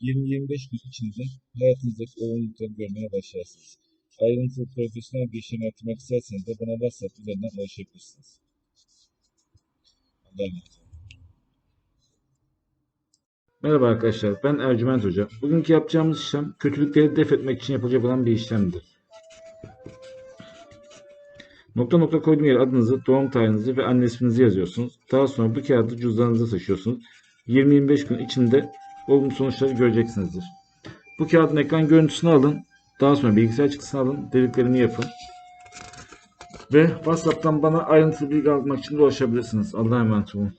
20-25 gün içinde hayatınızdaki olumlulukları görmeye başlarsınız. Ayrıntılı profesyonel bir işlem yaptırmak isterseniz de bana WhatsApp üzerinden ulaşabilirsiniz. Allah'a emanet. Merhaba arkadaşlar, ben Ercüment Hoca. Bugünkü yapacağımız işlem kötülükleri def etmek için yapılacak olan bir işlemdir. Nokta nokta koyduğum yere adınızı, doğum tarihinizi ve anne isminizi yazıyorsunuz. Daha sonra bu kağıdı cüzdanınıza taşıyorsunuz. 20-25 gün içinde olumlu sonuçları göreceksinizdir. Bu kağıdın ekran görüntüsünü alın. Daha sonra bilgisayar çıktısını alın. Dediklerimi yapın. Ve WhatsApp'tan bana ayrıntılı bilgi almak için de ulaşabilirsiniz. Allah'a emanet olun.